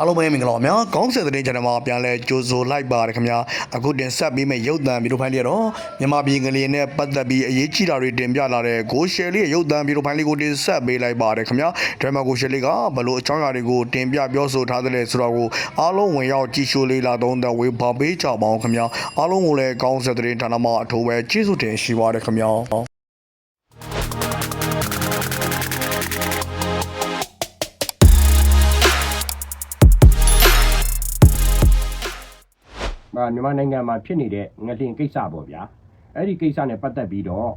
အားလုံးပဲမင်္ဂလာပါများခေါင်းဆက်တဲ့ channel မှာပြန်လဲကြိုဆိုလိုက်ပါတယ်ခင်ဗျာအခုတင်ဆက်ပေးမယ့်ရုပ်သံဗီဒီယိုဖိုင်လေးတော့မြန်မာပြည်ကလေးနဲ့ပတ်သက်ပြီးအရေးကြီးတာတွေတင်ပြလာတဲ့ကိုရှယ်လေးရဲ့ရုပ်သံဗီဒီယိုဖိုင်လေးကိုတင်ဆက်ပေးလိုက်ပါတယ်ခင်ဗျာဒရမကိုရှယ်လေးကဘလို့အကြောင်းအရာတွေကိုတင်ပြပြောဆိုထားတယ်လဲဆိုတော့ကိုအားလုံးဝင်ရောက်ကြည့်ရှုလေးလာတော့တဲ့ဝေဘာပေးချပါအောင်ခင်ဗျာအားလုံးကိုလည်းခေါင်းဆက်တဲ့ channel မှာအထူးပဲကျေးဇူးတင်ရှိပါတယ်ခင်ဗျာ မြန်မာနိုင်ငံမှာဖြစ်နေတဲ့ငလျင်ကိစ္စပေါ့ဗျာအဲ့ဒီကိစ္စနဲ့ပတ်သက်ပြီးတော့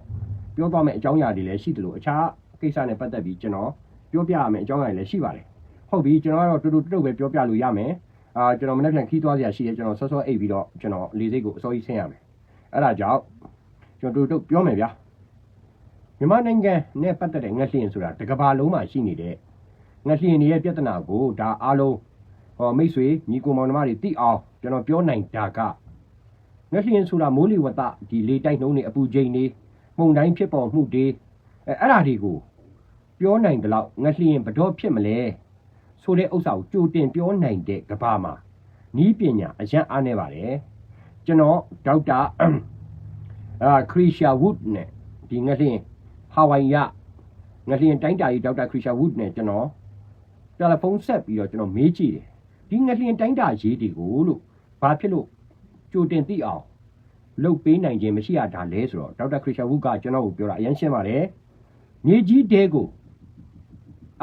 ပြောသွားမယ့်အကြောင်းအရာတွေလည်းရှိတယ်လို့အခြားကိစ္စနဲ့ပတ်သက်ပြီးကျွန်တော်ပြောပြရမယ့်အကြောင်းအရာတွေလည်းရှိပါတယ်ဟုတ်ပြီကျွန်တော်ကတော့တူတူတုတ်ပဲပြောပြလို့ရမယ်အာကျွန်တော်မနေ့ကခီးသွားစရာရှိတယ်ကျွန်တော်စောစောအိပ်ပြီးတော့ကျွန်တော်လေစိတ်ကိုအစောကြီးဆင်းရမယ်အဲ့ဒါကြောင့်ကျွန်တော်တူတူတုတ်ပြောမယ်ဗျာမြန်မာနိုင်ငံနဲ့ပတ်သက်တဲ့ငလျင်ဆိုတာတစ်ကမ္ဘာလုံးမှာရှိနေတဲ့ငလျင်တွေရဲ့ပြဿနာကိုဒါအားလုံးဟောမိတ်ဆွေညီကိုမောင်နှမတွေသိအောင် ကျွန်တော်ပြောနိုင်တာကငလျင်ဆိုတာမိုးလေဝသဒီလေတိုက်နှုံးတွေအပူချိန်တွေမှုန်တိုင်းဖြစ်ပေါ်မှုတွေအဲအဲ့ဒါတွေကိုပြောနိုင်တယ်လို့ငလျင်ဘယ်တော့ဖြစ်မလဲဆိုတဲ့ဥစ္စာကိုကြိုတင်ပြောနိုင်တဲ့ကဘာမှာနီးပညာအရန်အားနေပါတယ်ကျွန်တော်ဒေါက်တာအာခရီရှာဝုဒ်နဲ့ဒီငလျင်ဟာဝိုင်ယငလျင်တိုင်းတာကြီးဒေါက်တာခရီရှာဝုဒ်နဲ့ကျွန်တော်တယ်လီဖုန်းဆက်ပြီးတော့ကျွန်တော်မေးကြည့်တယ်ဒီငလျင်တိုင်းတာရေးတွေကိုလို့ ဘာဖြစ်လို့ကြိုတင်သိအောင်လုပ်ပေးနိုင်ခြင်းမရှိရတာလဲဆိုတော့ဒေါက်တာခရစ်ရှာဝုကကျွန်တော်ကိုပြောတာအရင်ရှင်းပါတယ်မြေကြီးတဲကို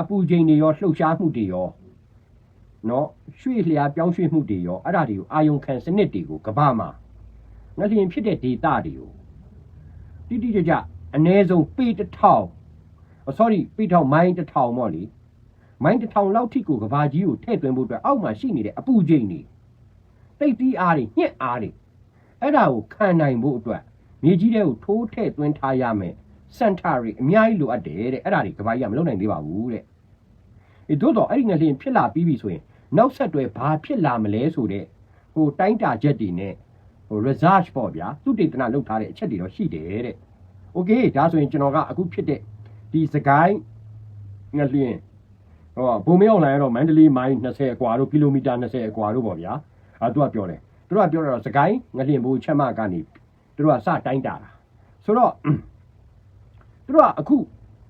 အပူချိန်တွေရောလှုပ်ရှားမှုတွေရောနော်ရွှေ့လျားပြောင်းရွှေ့မှုတွေရောအဲ့ဒါတွေကိုအာယုံခံစနစ်တွေကိုကမ္ဘာမှာငလျင်ဖြစ်တဲ့ဒေတာတွေကိုတိတိကျကျအ ਨੇ ဆုံးပေတစ်ထောင် sorry ပေတစ်ထောင်မိုင်းတစ်ထောင်ပေါ့လေမိုင်းတစ်ထောင်လောက်ထိကိုကဘာကြီးကိုထည့်သွင်းဖို့အတွက်အောက်မှာရှိနေတဲ့အပူချိန်တွေ တိတ်တီးအားတွေညှက်အားတွေအဲ့ဒါကိုခံနိုင်ဖို့အတွက်မြေကြီးတွေကိုထိုးထည့်သွင်းထားရမယ်စန်တာတွေအများကြီးလိုအပ်တယ်တဲ့အဲ့ဒါတွေကဘာကြီးကမလုပ်နိုင်သေးပါဘူးတဲ့အေးသို့တော့အဲ့ဒီငလျင်ဖြစ်လာပြီးပြီဆိုရင်နောက်ဆက်တွဲဘာဖြစ်လာမလဲဆိုတဲ့ဟိုတိုင်းတာချက်တွေနဲ့ဟို research ပေါ့ဗျာသူတေသနာလုပ်ထားတဲ့အချက်တွေတော့ရှိတယ်တဲ့ okay ဒါဆိုရင်ကျွန်တော်ကအခုဖြစ်တဲ့ဒီစကိုင်းငလျင်ဟိုဘုံမေအောင်လိုင်းကတော့မန္တလေးမိုင်20အကွာတို့ကီလိုမီတာ20အကွာတို့ပေါ့ဗျာ အဲသူကပြောတယ်သူတို့ကပြောတော့စကိုင်းငလျင်ဘူချက်မကနေသူတို့ကစတိုင်းတာတာဆိုတော့သူတို့ကအခု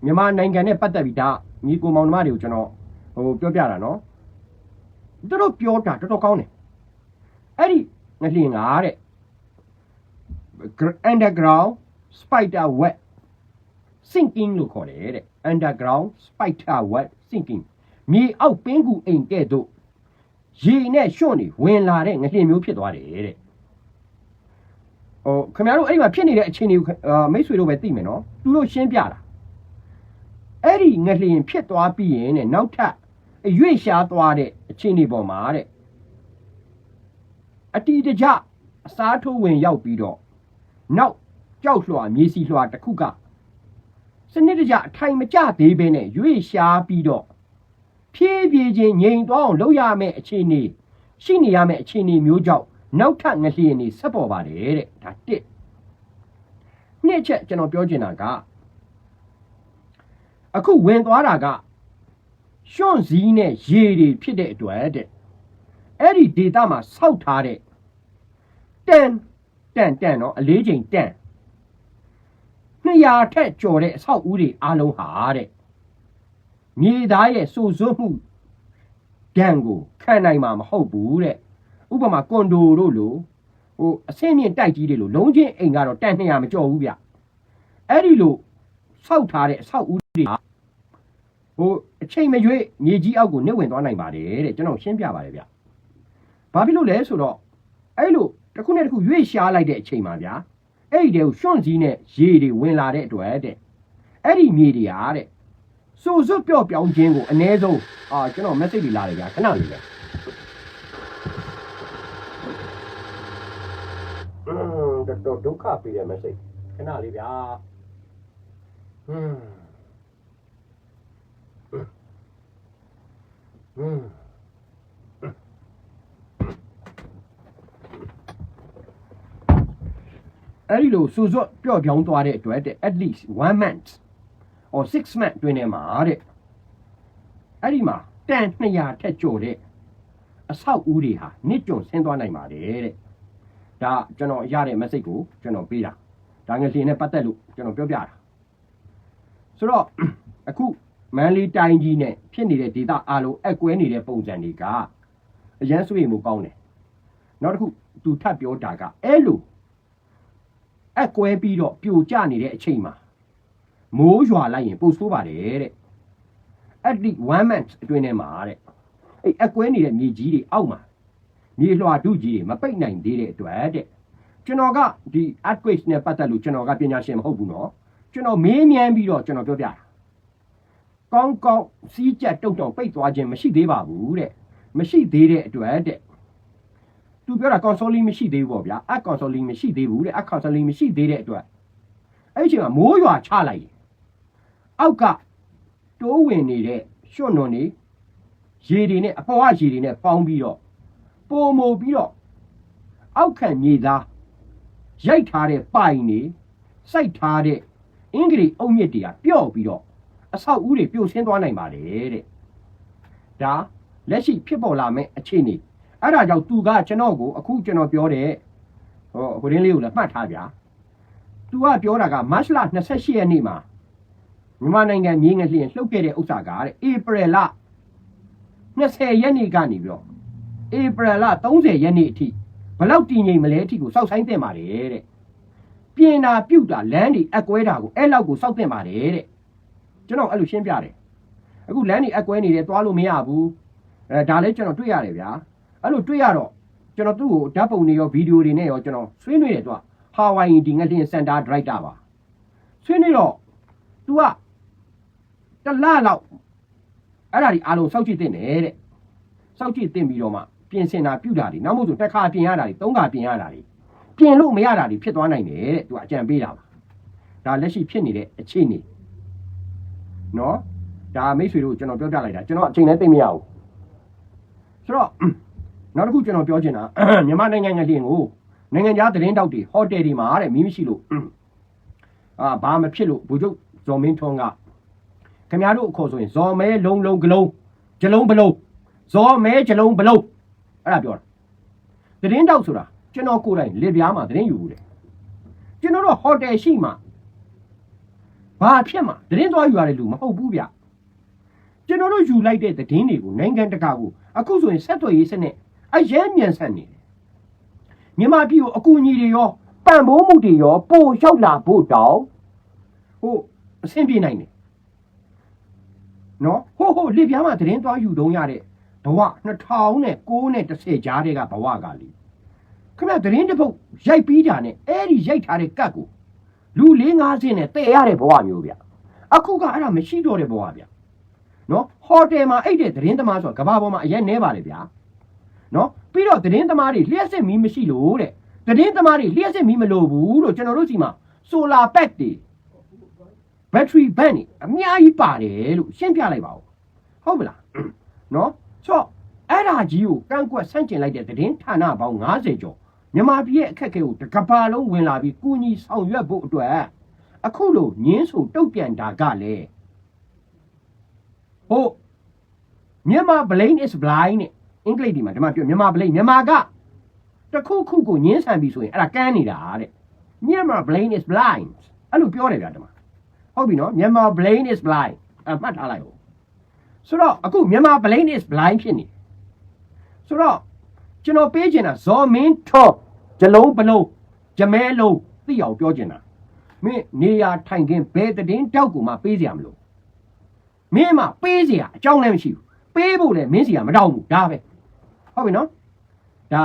မြန်မာနိုင်ငံနဲ့ပတ်သက်ပြီးဒါညီကိုမောင်နှမတွေကိုကျွန်တော်ဟိုပြောပြတာနော်သူတို့ပြောတာတော်တော်ကောင်းတယ်အဲ့ဒီငလျင်ကတဲ့ underground spider web sinking လို့ခေါ်တယ်တဲ့ underground spider web sinking မြေအောက်ပင်းကူအိမ်ကဲ့သို့ ရေနဲ့ရွှွန့်နေဝင်လာတဲ့ငလျင်မျိုးဖြစ်သွားတယ်တဲ့ဟိုခင်ဗျားတို့အဲ့ဒီမှာဖြစ်နေတဲ့အခြေအနေကိုအာမိတ်ဆွေတို့ပဲသိမယ်နော်သူတို့ရှင်းပြတာအဲ့ဒီငလျင်ဖြစ်သွားပြီးရင်တဲ့နောက်ထပ်အရွေ့ရှားသွားတဲ့အခြေအနေပေါ်မှာတဲ့အတီတကြအစားထိုးဝင်ရောက်ပြီးတော့နောက်ကြောက်လွှာမြေစီလွှာတစ်ခုကစနစ်တကျအထိုင်မကျသေးဘဲနဲ့ရွေ့ရှားပြီးတော့ ဖြည်းဖြည်းချင်းငြိမ်သွားအောင်လုပ်ရမယ့်အခြေအနေရှိနေရမယ့်အခြေအနေမျိုးကြောင့်နောက်ထပ်ငလျင်နေဆက်ပေါ်ပါတယ်တဲ့ဒါတစ်နှစ်ချက်ကျွန်တော်ပြောချင်တာကအခုဝင်သွားတာကရွှွန့်စည်းနဲ့ရေတွေဖြစ်တဲ့အတွက်တဲ့အဲ့ဒီဒေတာမှာစောက်ထားတဲ့တန်တန်တန်နော်အလေးချိန်တန်200ထက်ကျော်တဲ့အဆောက်အဦတွေအားလုံးဟာတဲ့ မြေသားရဲ့စိုးစွတ်မှုဒဏ်ကိုခံနိုင်မှာမဟုတ်ဘူးတဲ့ဥပမာကွန်ဒိုတို့လိုဟိုအဆင့်မြင့်တိုက်ကြီးတွေလိုလုံးချင်းအိမ်ကတော့တန်200မကျော်ဘူးဗျအဲ့ဒီလိုစောက်ထားတဲ့အဆောက်အဦတွေဟာဟိုအချိန်မရွေးမြေကြီးအောက်ကိုနှိမ့်ဝင်သွားနိုင်ပါတယ်တဲ့ကျွန်တော်ရှင်းပြပါတယ်ဗျဘာဖြစ်လို့လဲဆိုတော့အဲ့လိုတစ်ခုနဲ့တစ်ခုရွေ့ရှားလိုက်တဲ့အချိန်မှာဗျာအဲ့ဒီတဲကိုရွှွန့်စည်းနဲ့ရေတွေဝင်လာတဲ့အတွက်တဲ့အဲ့ဒီမြေတွေဟာတဲ့ စူစွပျော့ပြောင်းခြင်းကိုအ ਨੇ ဆုံးအာကျွန်တော် message တွေလာတယ်ဗျာခဏလေးဗျာတော့ဒုက္ခပေးတဲ့ message ခဏလေးဗျာဟွန်းဟွန်းအဲ့ဒီလိုစူစွပျော့ပြောင်းသွားတဲ့အတွက်တဲ့ at least 1 month or 6 month တွင်ထဲမှာတဲ့အဲ့ဒီမှာတန်200ထက်ကျော်တဲ့အဆောက်အဦတွေဟာနစ်ကျွန်းဆင်းသွားနိုင်ပါတယ်တဲ့ဒါကျွန်တော်ရတဲ့ message ကိုကျွန်တော်ပေးတာဒါငယ်ရှင်နဲ့ပတ်သက်လို့ကျွန်တော်ပြောပြတာဆိုတော့အခုမန်လေးတိုင်းကြီးနဲ့ဖြစ်နေတဲ့ဒေသအားလုံးအက်ကွဲနေတဲ့ပုံစံတွေကအရန်ဆွေးမှုကောင်းတယ်နောက်တစ်ခုသူထပ်ပြောတာကအဲ့လိုအက်ကွဲပြီးတော့ပြိုကျနေတဲ့အချိန်မှာ မိုးရွာလိုက်ရင်ပုတ်ဆိုးပါတယ်တဲ့အဲ့ဒီ one month အတွင်းထဲမှာတဲ့အဲ့အကွဲနေတဲ့မြေကြီးတွေအောက်မှာမြေလွှာဒုကြီးတွေမပိတ်နိုင်သေးတဲ့အတွက်တဲ့ကျွန်တော်ကဒီ earthquake နဲ့ပတ်သက်လို့ကျွန်တော်ကပညာရှင်မဟုတ်ဘူးနော်ကျွန်တော်မေးမြန်းပြီးတော့ကျွန်တော်ပြောပြတာကောင်းကောင်းစီးကြက်တုတ်တုတ်ပိတ်သွားခြင်းမရှိသေးပါဘူးတဲ့မရှိသေးတဲ့အတွက်တဲ့သူပြောတာ consoling မရှိသေးဘူးပေါ့ဗျာအ consoling မရှိသေးဘူးတဲ့အ consoling မရှိသေးတဲ့အတွက်အဲ့ဒီအချိန်မှာမိုးရွာချလိုက်ရင် အောက်ကတိုးဝင်နေတဲ့ရွှွန့်နွန်နေရေတွေနဲ့အပေါ်ကရေတွေနဲ့ပေါင်းပြီးတော့ပုံမူပြီးတော့အောက်ခံမြေသားရိုက်ထားတဲ့ပိုင်နေစိုက်ထားတဲ့အင်္ဂလိပ်အုံမြစ်တွေကပျော့ပြီးတော့အဆောက်အဦတွေပြိုဆင်းသွားနိုင်ပါတယ်တဲ့ဒါလက်ရှိဖြစ်ပေါ်လာမယ့်အခြေအနေအဲ့ဒါကြောင့်သူကကျွန်တော်ကိုအခုကျွန်တော်ပြောတဲ့ဟိုဟိုရင်းလေးကိုလည်းမှတ်ထားဗျာသူကပြောတာကမတ်လ28ရက်နေ့မှာ မြန်မာနိုင်ငံမြေငလျင်လှုပ်ခဲ့တဲ့ဥစ္စာကတဲ့ဧပြီလ20ရက်နေ့ကနေပြီးတော့ဧပြီလ30ရက်နေ့အထိဘယ်လောက်တည်ငြိမ်မလဲအထိကိုစောက်ဆိုင်တင်ပါတယ်တဲ့ပြင်တာပြုတ်တာလမ်းတွေအကွဲတာကိုအဲ့လောက်ကိုစောက်တင်ပါတယ်တဲ့ကျွန်တော်အဲ့လိုရှင်းပြတယ်အခုလမ်းနေအကွဲနေတယ်သွားလို့မရဘူးအဲဒါလည်းကျွန်တော်တွေ့ရတယ်ဗျာအဲ့လိုတွေ့ရတော့ကျွန်တော်သူ့ကိုဓာတ်ပုံတွေရောဗီဒီယိုတွေနဲ့ရောကျွန်တော်ဆွေးနွေးတယ်သူကဟာဝိုင်ဒီငလျင်စင်တာဒရိုက်တာပါဆွေးနွေးတော့ तू က တစ်လလောက်အဲ့ဒါဒီအားလုံးစောက်ကြည့်တင်တယ်တဲ့စောက်ကြည့်တင်ပြီးတော့မှပြင်ဆင်တာပြုတာတွေနောက်မို့ဆိုတစ်ခါပြင်ရတာတွေသုံးခါပြင်ရတာတွေပြင်လို့မရတာတွေဖြစ်သွားနိုင်တယ်တဲ့ तू အကြံပေးတာပါဒါလက်ရှိဖြစ်နေတဲ့အခြေအနေနော်ဒါမိတ်ဆွေတို့ကျွန်တော်ပြောပြလိုက်တာကျွန်တော်အချိန်လည်းသိမ့်မရဘူးဆိုတော့နောက်တစ်ခုကျွန်တော်ပြောချင်တာမြန်မာနိုင်ငံငလျင်ကိုနိုင်ငံခြားသတင်းတောက်တွေဟိုတယ်တွေမှာတဲ့မီးမရှိလို့အာဘာမဖြစ်လို့ဘူချုပ်ဇော်မင်းထွန်းက ခင်ဗျားတို့အခေါ်ဆိုရင်ဇော်မဲလုံးလုံးကလုံးဂျလုံးဘလုံးဇော်မဲဂျလုံးဘလုံးအဲ့ဒါပြောတာသတင်းတောက်ဆိုတာကျွန်တော်ကိုယ်တိုင်လေပြားမှာသတင်းယူဘူးတယ်ကျွန်တော်တို့ဟိုတယ်ရှိမှဘာဖြစ်မှာသတင်းသွားယူရတဲ့လူမဟုတ်ဘူးဗျကျွန်တော်တို့ယူလိုက်တဲ့သတင်းတွေကိုနိုင်ငံတကာကိုအခုဆိုရင်ဆက်သွယ်ရေးစနစ်အရင်မြန်ဆန်နေတယ်မြန်မာပြည်ကိုအကူအညီတွေရောပံ့ပိုးမှုတွေရောပို့ရောက်လာဖို့တောင်ဟိုအဆင်ပြေနိုင်တယ် နော်ဟိုဟိုလေပြားမှာသတင်းသွားယူတုံးရတဲ့ဘဝ2009နဲ့10ကြားတဲ့ကဘဝကလေခင်ဗျသတင်းတစ်ပုတ်ရိုက်ပြီးတာနဲ့အဲ့ဒီရိုက်ထားတဲ့ကတ်ကိုလူ၄50နဲ့တည်ရတဲ့ဘဝမျိုးဗျအခုကအဲ့ဒါမရှိတော့တဲ့ဘဝဗျနော်ဟိုတယ်မှာအိတ်တဲ့သတင်းသမားဆိုတာကဘာပေါ်မှာအရင်နဲပါလေဗျာနော်ပြီးတော့သတင်းသမားတွေလျှက်စစ်မီးမရှိလို့တဲ့သတင်းသမားတွေလျှက်စစ်မီးမလိုဘူးလို့ကျွန်တော်တို့စီမှာ solar pack တွေ battery bank တွေအများကြီးပါတယ်လို့ရှင်းပြလိုက်ပါဦးဟုတ်မလားနော်ဆိုတော့အဲ့ဒါကြီးကိုကန့်ကွက်ဆန့်ကျင်လိုက်တဲ့သတင်းဌာနပေါင်း90ကျော်မြန်မာပြည်ရဲ့အခက်အခဲကိုတစ်ကမ္ဘာလုံးဝင်လာပြီးကုညီဆောင်ရွက်ဖို့အတွက်အခုလိုညင်းဆိုတုတ်ပြန်တာကလည်းဟိုမြန်မာ blame is blind နဲ့အင်္ဂလိပ်ဒီမှာဒီမှာပြောမြန်မာ blame မြန်မာကတစ်ခုခုကိုညင်းဆန်ပြီဆိုရင်အဲ့ဒါကန်းနေတာတဲ့မြန်မာ blame is blind အဲ့လိုပြောတယ်ဗျာဒီမှာ ဟုတ်ပြီနော်မြန်မာ blame is blind အမှတ်ထားလိုက်ဟိုဆိုတော့အခုမြန်မာ blame is blind ဖြစ်နေတယ်ဆိုတော့ကျွန်တော်ပေးချင်တာဇော်မင်းထော့ဂျလုံးပလုံးဂျမဲလုံးသိအောင်ပြောချင်တာမင်းနေရာထိုင်ခင်းဘယ်တည်င်းတောက်ကိုမှပေးစရာမလိုမင်းမပေးစရာအကြောင်းလည်းမရှိဘူးပေးဖို့လည်းမင်းစီကမတောင်းဘူးဒါပဲဟုတ်ပြီနော်ဒါ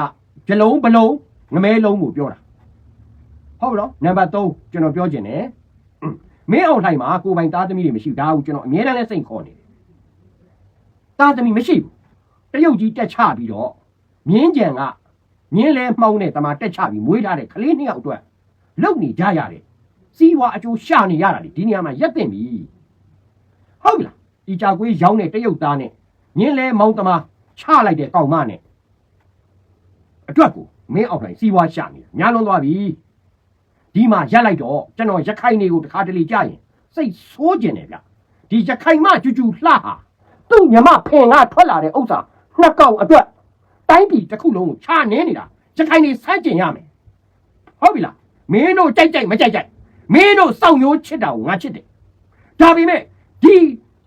ဂျလုံးပလုံးငမဲလုံးကိုပြောတာဟုတ်ပြီနော်နံပါတ်3ကျွန်တော်ပြောချင်တယ် မင်းအောင်ထိုင်မှာကိုပိုင်သားသမီးတွေမရှိဘူးဒါကိုကျွန်တော်အမြဲတမ်းလဲစိတ်ခေါ်နေတယ်သားသမီးမရှိဘူးတရုတ်ကြီးတက်ချပြီးတော့မြင်းကြံကမြင်းလဲမှောင်းတဲ့တမတက်ချပြီးမွေးထားတဲ့ကလေးနှစ်ယောက်အတွက်လုံနေကြရတယ်စီးပွားအကျိုးရှာနေရတာလေဒီနေရာမှာရက်တင်ပြီဟုတ်ပြီလားဒီကြကွေးရောင်းတဲ့တရုတ်သားနဲ့မြင်းလဲမောင်းတမချလိုက်တဲ့ကောင်မနဲ့အတွက်ကိုမင်းအောက်တိုင်းစီးပွားရှာနေတာညာလွန်သွားပြီ ဒီမှာရက်လိုက်တော့ကျွန်တော်ရခိုင်တွေကိုတခါတလေကြာရင်စိတ်ဆိုးကျင်တယ်ဗျဒီရခိုင်မကျူကျူလှဟာသူ့ညမဖင်ကထွက်လာတဲ့ဥစ္စာနှစ်ကောင်အတွက်တိုင်းပြည်တစ်ခုလုံးကိုခြာနေနေတာရခိုင်နေစမ်းကျင်ရမယ်ဟုတ်ပြီလားမင်းတို့ကြိုက်ကြိုက်မကြိုက်ကြိုက်မင်းတို့စောင့်မျိုးချစ်တာကိုငါချစ်တယ်ဒါပေမဲ့ဒီ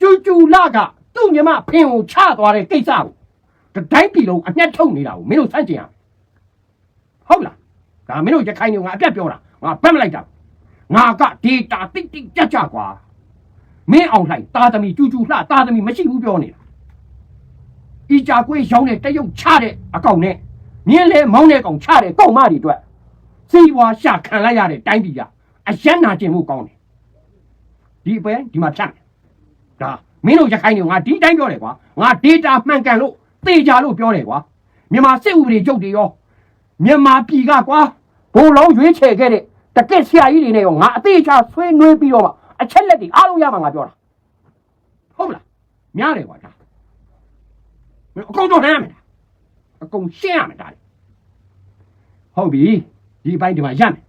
ကျူကျူလာကသူ့ညီမဖင်ကိုချသွားတဲ့ကိစ္စကိုဒီတိုင်းပြည်လုံးအမျက်ထုတ်နေတာကိုမင်းတို့စမ်းကျင်ရမယ်ဟုတ်လားဒါမင်းတို့ရခိုင်နေငါအပြတ်ပြောတာ ငါဘက်မလိုက်တာငါကဒေတာတိတ်တိတ်ကြက်ကြကွာမင်းအောင်လှိုင်တာသမီကျူကျူလှတာသမီမရှိဘူးပြောနေတာဤကြကွေးရောင်းတဲ့တရုတ်ချတဲ့အကောင်နဲ့မြင်းလဲမောင်းတဲ့ကောင်ချတဲ့ကောင်မတွေအတွက်စီးပွားရှာခံလိုက်ရတဲ့တိုင်းပြည်ကအယက်နာကျင်မှုကောင်းတယ်ဒီပဲဒီမှာဖြတ်မယ်ဒါမင်းတို့ရခိုင်တွေငါဒီတိုင်းပြောတယ်ကွာငါဒေတာမှန်ကန်လို့သေချာလို့ပြောတယ်ကွာမြန်မာစစ်ဥပဒေချုပ်တွေရောမြန်မာပြည်ကကွာ ဘုံလုံးရွေးချယ်ခဲ့တဲ့တကက်ဆရာကြီးတွေနဲ့ရောငါအသေးချာဆွေးနွေးပြီးတော့မှအချက်လက်တွေအားလုံးရမှာငါပြောတာဟုတ်မလားများတယ်ကွာဒါမင်းအကုန်တော့ဟမ်းမယ်အကုန်ရှင်းရမယ်ဒါလေဟုတ်ပြီဒီအပိုင်းဒီမှာရမယ်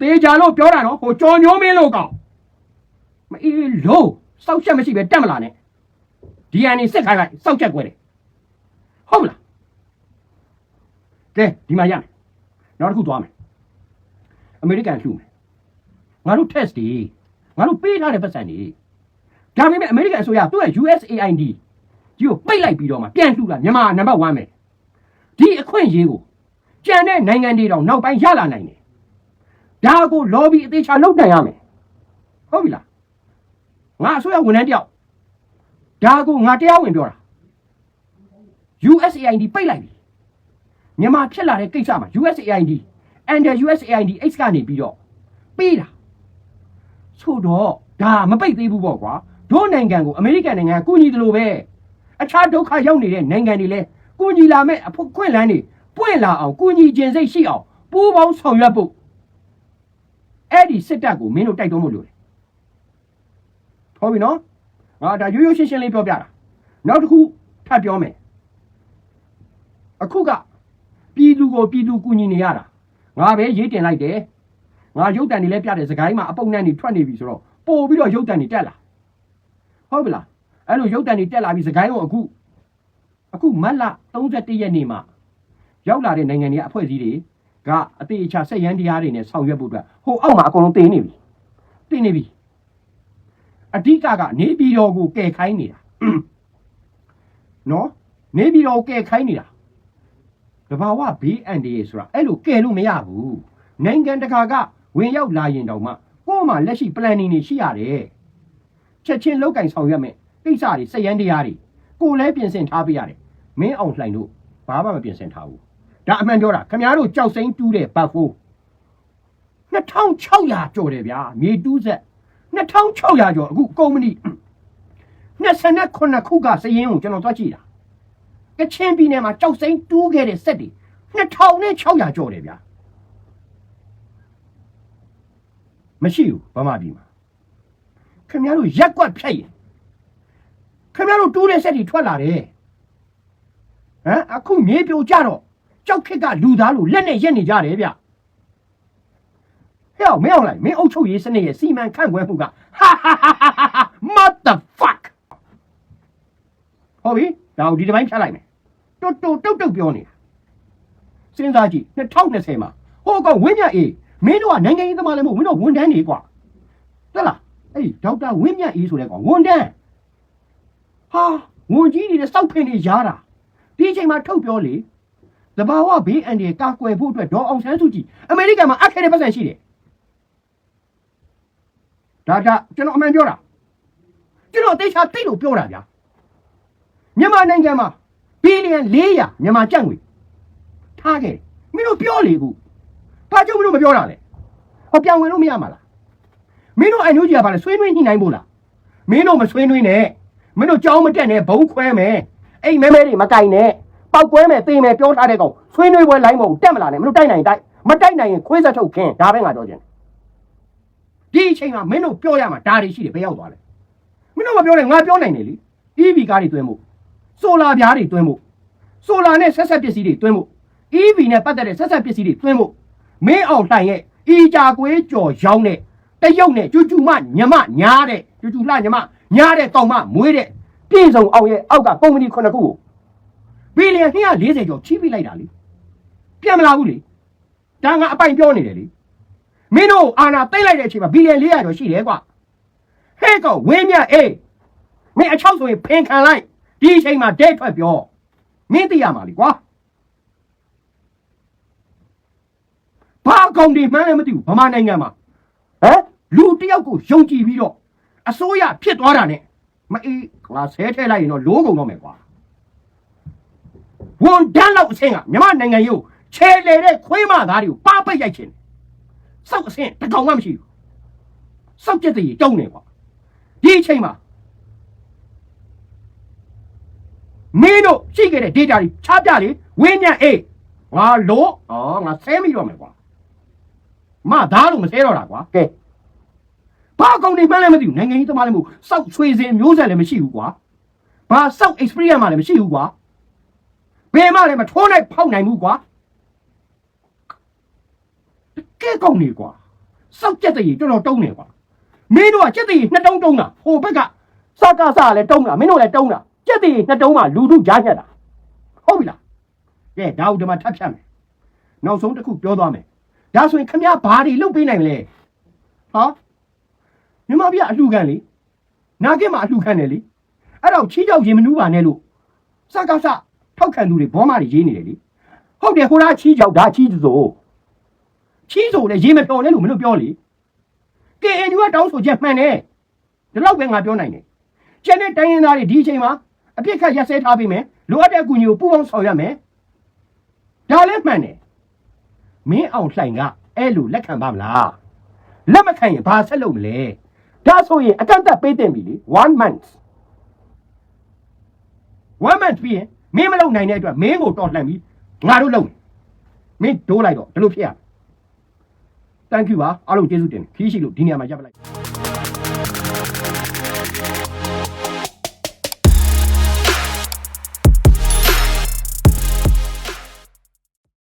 တေချာလို့ပြောတာနော်ဟိုကြော်ညိုးမင်းလို့ကောင်မအေးလို့စောက်ချက်မရှိပဲတက်မလာနဲ့ဒီအန်နေစစ်ခိုင်းလိုက်စောက်ချက်ကွဲတယ်ဟုတ်မလားကဲဒီမှာရမယ်နောက်တစ်ခုသွားမယ် အမေရိကန်လှူမယ်ငါတို့ test တွေငါတို့ပေးထားတဲ့ပတ်စံတွေဒါပေမဲ့အမေရိကန်အစိုးရသူ့ရဲ့ USAID ဒီကိုပိတ်လိုက်ပြီးတော့မှပြန်လှူတာမြန်မာနံပါတ်1ပဲဒီအခွင့်အရေးကိုကြံတဲ့နိုင်ငံတွေတော့နောက်ပိုင်းရလာနိုင်တယ်ဒါကို lobby အသေးချာလုပ်နိုင်ရမယ်ဟုတ်ပြီလားငါအစိုးရဝန်ထမ်းတယောက်ဒါကိုငါတရားဝင်ပြောတာ USAID ပိတ်လိုက်ပြီမြန်မာဖြစ်လာတဲ့ကိစ္စမှာ USAID and the USAID X ကနေပြီးတော့ပေးတာဆိုတော့ဒါမပိတ်သေးဘူးပေါ့ကွာတို့နိုင်ငံကိုအမေရိကန်နိုင်ငံကကူညီတယ်လို့ပဲအခြားဒုက္ခရောက်နေတဲ့နိုင်ငံတွေလည်းကုညီလာမဲ့အဖို့ခွင့်လန်းတွေပွင့်လာအောင်ကုညီခြင်းစိတ်ရှိအောင်ပူးပေါင်းဆောင်ရွက်ဖို့အဲ့ဒီစစ်တပ်ကိုမင်းတို့တိုက်တွန်းဖို့လိုတယ်။ဟုတ်ပြီနော်။ငါဒါရိုးရိုးရှင်းရှင်းလေးပြောပြတာ။နောက်တစ်ခုထပ်ပြောမယ်။အခုကပြည်သူကိုပြည်သူကုညီနေရတာ။ ငါပဲရေးတင်လိုက်တယ်။ငါရုပ်တံတွေလည်းပြတယ်စကိုင်းမှာအပုံနဲ့နေထွက်နေပြီဆိုတော့ပို့ပြီးတော့ရုပ်တံတွေတက်လာ။ဟုတ်ပြီလား။အဲ့လိုရုပ်တံတွေတက်လာပြီးစကိုင်းကိုအခုအခုမတ်လ31ရက်နေ့မှာရောက်လာတဲ့နိုင်ငံတွေအဖွဲ့အစည်းတွေကအသေးအချာဆက်ရန်တရားတွေနဲ့ဆောင်ရွက်ဖို့အတွက်ဟိုအောက်မှာအကုန်လုံးတင်နေပြီတင်နေပြီအဓိကကနေပြည်တော်ကိုကယ်ခိုင်းနေတာနော်နေပြည်တော်ကိုကယ်ခိုင်းနေတာ တဘာဝဘေးအန်ဒီရေဆိုတာအဲ့လိုကယ်လို့မရဘူးနိုင်ငံတကာကဝင်ရောက်လာရင်တောင်မှကို့မှာလက်ရှိ planning တွေရှိရတယ်ချက်ချင်းလောက်ကင်ဆောင်ရွက်မယ်ကိစ္စတွေဆက်ရန်တရားတွေကိုလည်းပြင်ဆင်ထားပေးရတယ်မင်းအောင်လှိုင်တို့ဘာမှမပြင်ဆင်ထားဘူးဒါအမှန်ပြောတာခင်ဗျားတို့ကြောက်စိမ့်တူးတဲ့ဘတ်ဖိုး2600ကျော်တယ်ဗျာမြေတူးဆက်2600ကျော်အခုကုမ္ပဏီ29ခုကစရင်ကိုကျွန်တော်သွားကြည့်တာ ကချင်ပြည်နယ်မှာကြောက်စိမ့်တူးခဲ့တဲ့စက်တွေ2600ကျော်တယ်ဗျာမရှိဘူးဗမာပြည်မှာခင်ဗျားတို့ရက်ကွက်ဖြတ်ရင်ခင်ဗျားတို့တူးတဲ့စက်တွေထွက်လာတယ်ဟမ်အခုမြေပြိုကြတော့ကြောက်ခက်ကလူသားလို့လက်နဲ့ရက်နေကြတယ်ဗျဟဲ့အောင်မင်းအောင်လိုက်မင်းအုပ်ချုပ်ရေးစနစ်ရဲ့စီမံခန့်ခွဲမှုကဟာဟာဟာဟာဟာ mother fuck ဟုတ်ပြီဒါကိုဒီတစ်ပိုင်းဖြတ်လိုက်မယ် တွတ်တွတ်တုတ်တုတ်ပြောနေတာစဉ်းစားကြည့်2020မှာဟိုကောင်ဝင်းမြတ်အေးမင်းတို့ကနိုင်ငံရေးသမားလည်းမဟုတ်မင်းတို့ဝန်ထမ်းတွေကွာဟုတ်လားအေးဒေါက်တာဝင်းမြတ်အေးဆိုတဲ့ကောင်ဝန်ထမ်းဟာဝန်ကြီးတွေနဲ့စောက်ဖင်တွေရားတာဒီအချိန်မှာထုတ်ပြောလေတဘာဝဘေးအန္တရာယ်ကာကွယ်ဖို့အတွက်ဒေါ်အောင်ဆန်းစုကြည်အမေရိကန်မှာအပ်ခဲ့တဲ့ပတ်စံရှိတယ်ဒါဒါကျွန်တော်အမှန်ပြောတာကျွန်တော်အသေးချာသိလို့ပြောတာဗျာမြန်မာနိုင်ငံမှာ ဘီလီယံ400မြန်မာကျပ်ငွေထားခဲ့တယ်မင်းတို့ပြောလေကူဘာကြောင့်မင်းတို့မပြောတာလဲဟောပြန်ဝင်လို့မရမှာလားမင်းတို့အန်ယူဂျီကဘာလဲဆွေးနွေးညှိနှိုင်းဖို့လားမင်းတို့မဆွေးနွေးနဲ့မင်းတို့ကြောင်းမတက်နဲ့ဘုံခွဲမယ်အိမ်မဲမဲတွေမကင်နဲ့ပောက်ကွဲမယ်တေးမယ်ပြောထားတဲ့ကောင်ဆွေးနွေးပွဲလိုင်းမဟုတ်တက်မလာနဲ့မင်းတို့တိုက်နိုင်တိုက်မတိုက်နိုင်ရင်ခွေးဆက်ထုတ်ခင်းဒါပဲငါပြောချင်တယ်ဒီအချိန်မှာမင်းတို့ပြောရမှာဒါတွေရှိတယ်ဘယ်ရောက်သွားလဲမင်းတို့မပြောနဲ့ငါပြောနိုင်တယ်လေ EV ကားတွေတွင်းဖို့ ဆိုလာပြားတွေတွင်းဖို့ဆိုလာနဲ့ဆက်ဆက်ပစ္စည်းတွေတွင်းဖို့ EV နဲ့ပတ်သက်တဲ့ဆက်ဆက်ပစ္စည်းတွေတွင်းဖို့မင်းအောင်တိုင်ရဲ့အီကြာကွေးကြော်ရောင်းတဲ့တရုတ်နဲ့ကျူကျူမညမညားတဲ့ကျူကျူလှညမညားတဲ့ကောင်မမွေးတဲ့ပြည်စုံအောင်ရဲ့အောက်ကကုမ္ပဏီခုနှစ်ခုကိုဘီလီယံ240ကျော်ချီးပေးလိုက်တာလေပြန်မလာဘူးလေဒါငါအပိုင်ပြောနေတယ်လေမင်းတို့အာနာသိမ့်လိုက်တဲ့အချိန်မှာဘီလီယံ400ကျော်ရှိတယ်ကွာဟဲ့ကောင်ဝင်းမြအေးမင်းအချောက်ဆိုရင်ဖင်ခံလိုက် ဒီအချိန်မှာဒဲထွက်ပြောမင်းသိရမှာလေကွာဘာကောင်ဒီမှန်းလည်းမသိဘူးဗမာနိုင်ငံမှာဟမ်လူတစ်ယောက်ကိုယုံကြည်ပြီးတော့အစိုးရဖြစ်သွားတာနဲ့မအေးငါဆဲထဲလိုက်ရင်တော့လိုးကုန်တော့မယ်ကွာဝန်တန်းလောက်အဆင့်ကမြမနိုင်ငံရေးကိုခြေလေတဲ့ခွေးမသားတွေကိုပါပိတ်ရိုက်ခြင်းစောက်အဆင့်တစ်ကောင်မှမရှိဘူးစောက်ကျက်တည်းတုံးနေကွာဒီအချိန်မှာ မင်းတို့ရှိခဲ့တဲ့ data တွေချပြလေဝင်းညံ့အေးငါလို့ဩငါဆဲမိတော့မယ်ကွာမသားလို့မဆဲတော့တာကွာကဲဘာကောင်တွေမှန်းလည်းမသိဘူးနိုင်ငံရေးသမားလည်းမဟုတ်စောက်ချွေစင်မျိုးဆက်လည်းမရှိဘူးကွာဘာစောက် experience မှလည်းမရှိဘူးကွာဘယ်မှလည်းမထိုးနိုင်ဖောက်နိုင်ဘူးကွာကဲကောင်းနေကွာစောက်ကြက်တည်းတော်တော်တုံးနေကွာမင်းတို့ကကြက်တည်းနှစ်တုံးတုံးတာဟိုဘက်ကစကားစားလည်းတုံးတာမင်းတို့လည်းတုံးတာ ကြက်တည်းနှစ်တုံးမှလူတို့ကြားညက်တာဟုတ်ပြီလားကဲဒါဦးဒီမှာထပ်ဖြတ်မယ်နောက်ဆုံးတစ်ခုပြောသွားမယ်ဒါဆိုရင်ခမရဘာတွေလုပ်ပေးနိုင်မလဲဟာမြန်မာပြည်ကအလှခံလေနာကစ်မှာအလှခံတယ်လေအဲ့တော့ချီးကြောက်ရင်မနူးပါနဲ့လို့စကားစထောက်ခံသူတွေဘောမတွေရေးနေတယ်လေဟုတ်တယ်ဟိုလားချီးကြောက်ဒါချီးစို့ချီးစို့လည်းရေးမပြောနဲ့လို့မလို့ပြောလေကဲအန်ယူကတောင်းဆိုချက်မှန်တယ်ဒီလောက်ပဲငါပြောနိုင်တယ်ကျန်တဲ့တိုင်းရင်းသားတွေဒီအချိန်မှာ အပြစ်ခတ်ရက်စဲထားပေးမယ်လိုအပ်တဲ့အကူအညီကိုပူးပေါင်းဆောင်ရွက်မယ်ဒါလည်းမှန်တယ်မင်းအောင်လှိုင်ကအဲ့လိုလက်ခံပါမလားလက်မခံရင်ဘာဆက်လုပ်မလဲဒါဆိုရင်အကန့်အသတ်ပေးတင်ပြီလေ1 month ဝမ်းမန်ပြီးရင်မင်းမလုံနိုင်တဲ့အတွက်မင်းကိုတော်လှန်ပြီးငါတို့လုံမယ်မင်းဒိုးလိုက်တော့ဒီလိုဖြစ်ရမယ် thank you ပါအားလုံးကျေးဇူးတင်တယ်ခီးရှိလို့ဒီနေရာမှာရပ်ပလိုက်